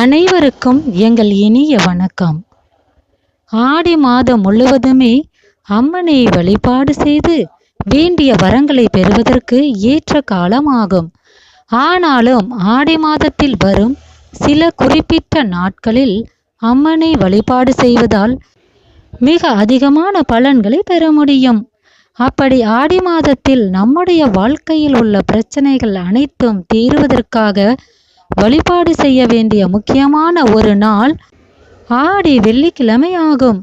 அனைவருக்கும் எங்கள் இனிய வணக்கம். ஆடி மாதம் முழுவதுமே அம்மனை வழிபாடு செய்து வேண்டிய வரங்களை பெறுவதற்கு ஏற்ற காலமாகும். ஆனாலும் ஆடி மாதத்தில் வரும் சில குறிப்பிட்ட நாட்களில் அம்மனை வழிபாடு செய்வதால் மிக அதிகமான பலன்களை பெற முடியும். அப்படி ஆடி மாதத்தில் நம்முடைய வாழ்க்கையில் உள்ள பிரச்சனைகள் அனைத்தும் தீருவதற்காக வழிபாடு செய்ய வேண்டிய முக்கியமான ஒரு நாள் ஆடி வெள்ளிக்கிழமை ஆகும்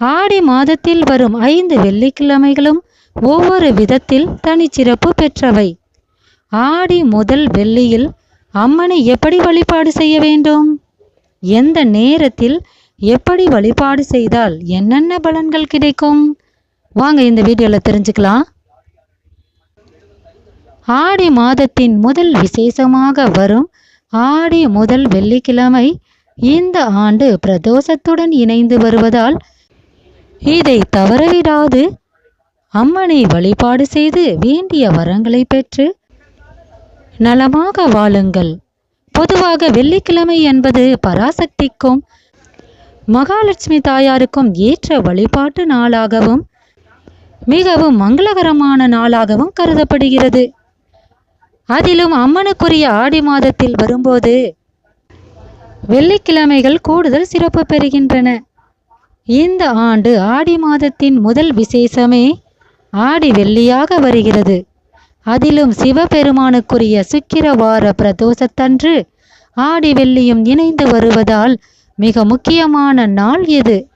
ஆடி மாதத்தில் வரும் ஐந்து வெள்ளிக்கிழமைகளும் ஒவ்வொரு விதத்தில் தனிச்சிறப்பு பெற்றவை. ஆடி முதல் வெள்ளியில் அம்மனை எப்படி வழிபாடு செய்ய வேண்டும்? எந்த நேரத்தில் எப்படி வழிபாடு செய்தால் என்னென்ன பலன்கள் கிடைக்கும்? வாங்க இந்த வீடியோவில் தெரிஞ்சுக்கலாம். ஆடி மாதத்தின் முதல் விசேஷமாக வரும் ஆடி முதல் வெள்ளிக்கிழமை இந்த ஆண்டு பிரதோஷத்துடன் இணைந்து வருவதால் இதை தவறவிடாது. அம்மனை வழிபாடு செய்து வேண்டிய வரங்களை பெற்று நலமாக வாழுங்கள். பொதுவாக வெள்ளிக்கிழமை என்பது பராசக்திக்கும் மகாலட்சுமி தாயாருக்கும் ஏற்ற வழிபாட்டு நாளாகவும் மிகவும் மங்களகரமான நாளாகவும் கருதப்படுகிறது. அதிலும் அம்மனுக்குரிய ஆடி மாதத்தில் வரும்போது வெள்ளிக்கிழமைகள் கூடுதல் சிறப்பு பெறுகின்றன. இந்த ஆண்டு ஆடி மாதத்தின் முதல் விசேஷமே ஆடி வெள்ளியாக வருகிறது. அதிலும் சிவபெருமானுக்குரிய சுக்கிரவார பிரதோஷத்தன்று ஆடி வெள்ளியும் இணைந்து வருவதால் மிக முக்கியமான நாள் இது.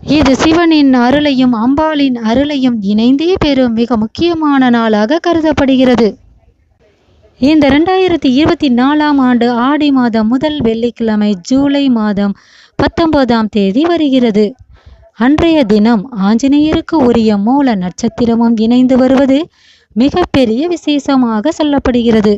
இது சிவனின் அருளையும் அம்பாளின் அருளையும் இணைந்தே பெறும் மிக முக்கியமான நாளாக கருதப்படுகிறது. இந்த ரெண்டாயிரத்தி இருபத்தி நாலாம் ஆண்டு ஆடி மாதம் முதல் வெள்ளிக்கிழமை ஜூலை மாதம் பத்தொன்பதாம் தேதி வருகிறது. அன்றைய தினம் ஆஞ்சநேயருக்கு உரிய மூல நட்சத்திரமும் இணைந்து வருவது மிகப்பெரிய விசேஷமாக சொல்லப்படுகிறது.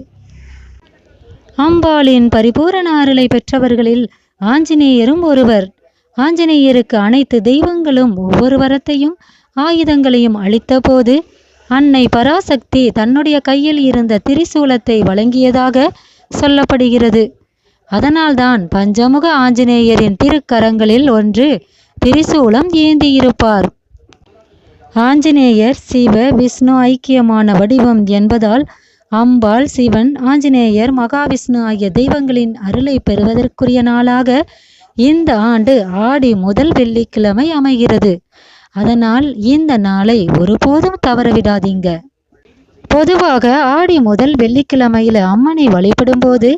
அம்பாளின் பரிபூரண அருளை பெற்றவர்களில் ஆஞ்சநேயரும் ஒருவர். ஆஞ்சநேயருக்கு அனைத்து தெய்வங்களும் ஒவ்வொரு வரத்தையும் ஆயுதங்களையும் அளித்தபோது அன்னை பராசக்தி தன்னுடைய கையில் இருந்த திரிசூலத்தை வழங்கியதாக சொல்லப்படுகிறது. அதனால்தான் பஞ்சமுக ஆஞ்சநேயரின் திருக்கரங்களில் ஒன்று திரிசூலம் ஏந்தியிருப்பார். ஆஞ்சநேயர் சிவ விஷ்ணு ஐக்கியமான வடிவம் என்பதால் அம்பாள் சிவன் ஆஞ்சநேயர் மகாவிஷ்ணு ஆகிய தெய்வங்களின் அருளை பெறுவதற்குரிய நாளாக இந்த ஆண்டு ஆடி முதல் வெள்ளிக்கிழமை அமைகிறது. அதனால் இந்த நாளை ஒருபோதும் தவற விடாதீங்க பொதுவாக ஆடி முதல் வெள்ளிக்கிழமையில அம்மனை வழிபடும்போது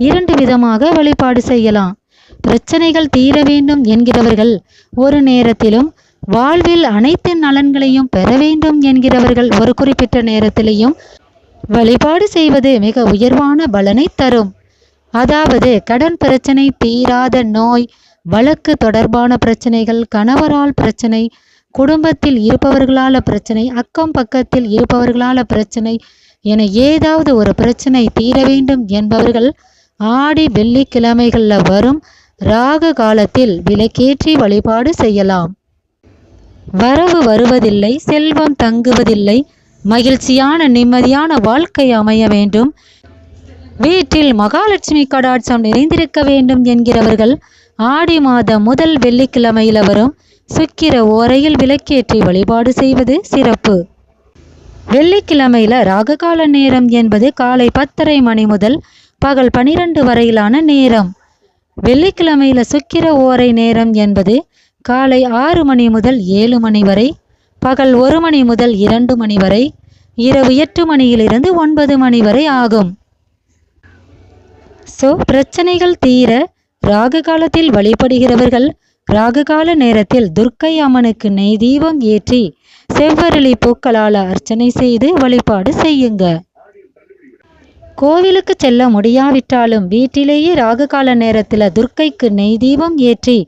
இரண்டு விதமாக வழிபாடு செய்யலாம். பிரச்சனைகள் தீர வேண்டும் என்கிறவர்கள் ஒரு நேரத்திலும் வாழ்வில் அனைத்து நலன்களையும் பெற வேண்டும் என்கிறவர்கள் ஒரு குறிப்பிட்ட நேரத்திலையும் வழிபாடு செய்வது மிக உயர்வான பலனை தரும். அதாவது கடன் பிரச்சனை தீராத நோய் வழக்கு தொடர்பான பிரச்சனைகள் கணவரால் பிரச்சனை குடும்பத்தில் இருப்பவர்களால பிரச்சனை அக்கம் பக்கத்தில் இருப்பவர்களால பிரச்சனை என ஏதாவது ஒரு பிரச்சனை தீர வேண்டும் என்பவர்கள் ஆடி வெள்ளிக்கிழமைகளில் வரும் ராக காலத்தில் விலக்கேற்றி வழிபாடு செய்யலாம். வரவு வருவதில்லை செல்வம் தங்குவதில்லை மகிழ்ச்சியான நிம்மதியான வாழ்க்கை அமைய வேண்டும். வீட்டில் மகாலட்சுமி கடாட்சம் நிறைந்திருக்க வேண்டும் என்கிறவர்கள் ஆடி மாதம் முதல் வெள்ளிக்கிழமையில் வரும் சுக்கிர ஓரையில் விளக்கேற்றி வழிபாடு செய்வது சிறப்பு. வெள்ளிக்கிழமையில ராககால நேரம் என்பது காலை பத்தரை மணி முதல் பகல் பனிரெண்டு வரையிலான நேரம். வெள்ளிக்கிழமையில சுக்கிர ஓரை நேரம் என்பது காலை ஆறு மணி முதல் ஏழு மணி வரை பகல் ஒரு மணி முதல் இரண்டு மணி வரை இரவு எட்டு மணியிலிருந்து ஒன்பது மணி வரை ஆகும். ஸோ பிரச்சனைகள் தீர ராகு காலத்தில் வழிபடுகிறவர்கள் ராகுகால நேரத்தில் துர்க்கை அம்மனுக்கு நெய் தீபம் ஏற்றி செவ்வரளி பூக்களால் அர்ச்சனை செய்து வழிபாடு செய்யுங்க. கோவிலுக்கு செல்ல முடியாவிட்டாலும் வீட்டிலேயே ராகுகால நேரத்தில் துர்க்கைக்கு நெய் தீபம் ஏற்றி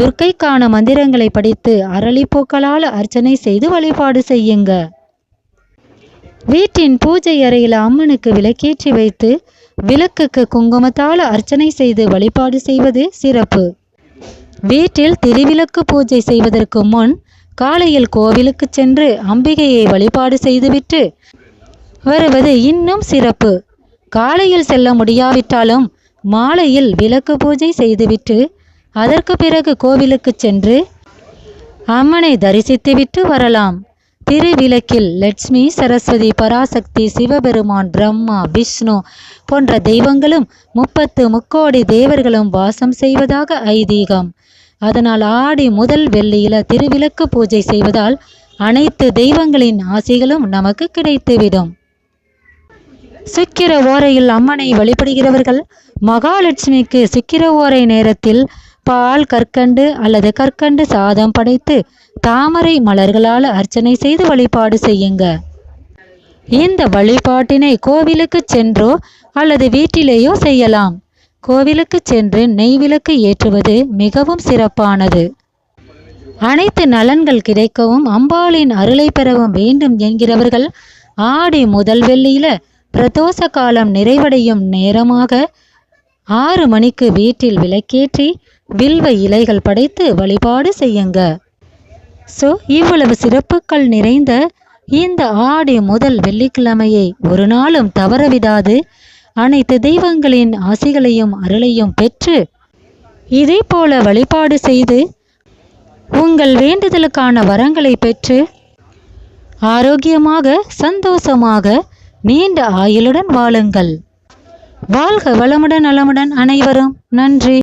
துர்க்கைக்கான மந்திரங்களை படித்து அரளிப்பூக்களால் அர்ச்சனை செய்து வழிபாடு செய்யுங்க. வீட்டின் பூஜை அறையில் அம்மனுக்கு விளக்கேற்றி வைத்து விளக்குக்கு குங்குமத்தால் அர்ச்சனை செய்து வழிபாடு செய்வது சிறப்பு. வீட்டில் திருவிளக்கு பூஜை செய்வதற்கு முன் காலையில் கோவிலுக்கு சென்று அம்பிகையை வழிபாடு செய்துவிட்டு வருவது இன்னும் சிறப்பு. காலையில் செல்ல முடியாவிட்டாலும் மாலையில் விளக்கு பூஜை செய்துவிட்டு அதற்கு பிறகு கோவிலுக்கு சென்று அம்மனை தரிசித்துவிட்டு வரலாம். திருவிளக்கில் லட்சுமி சரஸ்வதி பராசக்தி சிவபெருமான் பிரம்மா விஷ்ணு போன்ற தெய்வங்களும் முப்பத்து முக்கோடி தேவர்களும் வாசம் செய்வதாக ஐதீகம். அதனால் ஆடி முதல் வெள்ளியில திருவிளக்கு பூஜை செய்வதால் அனைத்து தெய்வங்களின் ஆசைகளும் நமக்கு கிடைத்துவிடும். சுக்கிர ஓரையில் அம்மனை வழிபடுகிறவர்கள் மகாலட்சுமிக்கு சுக்கிர ஓரை நேரத்தில் பால் கற்கண்டு அல்லது கற்கண்டு சாதம் படைத்து தாமரை மலர்களால் அர்ச்சனை செய்து வழிபாடு செய்யுங்க. இந்த வழிபாட்டினை கோவிலுக்கு சென்றோ அல்லது வீட்டிலேயோ செய்யலாம். கோவிலுக்கு சென்று நெய் விளக்கு ஏற்றுவது மிகவும் சிறப்பானது. அனைத்து நலன்கள் கிடைக்கவும் அம்பாளின் அருளை பெறவும் வேண்டும் என்கிறவர்கள் ஆடி முதல் வெள்ளியில பிரதோஷ காலம் நிறைவடையும் நேரமாக ஆறு மணிக்கு வீட்டில் விளக்கேற்றி வில்வ இலைகள் படைத்து வழிபாடு செய்யுங்க. ஸோ இவ்வளவு சிறப்புகள் நிறைந்த இந்த ஆடி முதல் வெள்ளிக்கிழமையை ஒரு நாளும் தவறவிடாது. அனைத்து தெய்வங்களின் ஆசிகளையும் அருளையும் பெற்று இதே போல வழிபாடு செய்து உங்கள் வேண்டுதலுக்கான வரங்களை பெற்று ஆரோக்கியமாக சந்தோஷமாக நீண்ட ஆயுளுடன் வாழுங்கள். வாழ்க வளமுடன் நலமுடன் அனைவரும். நன்றி.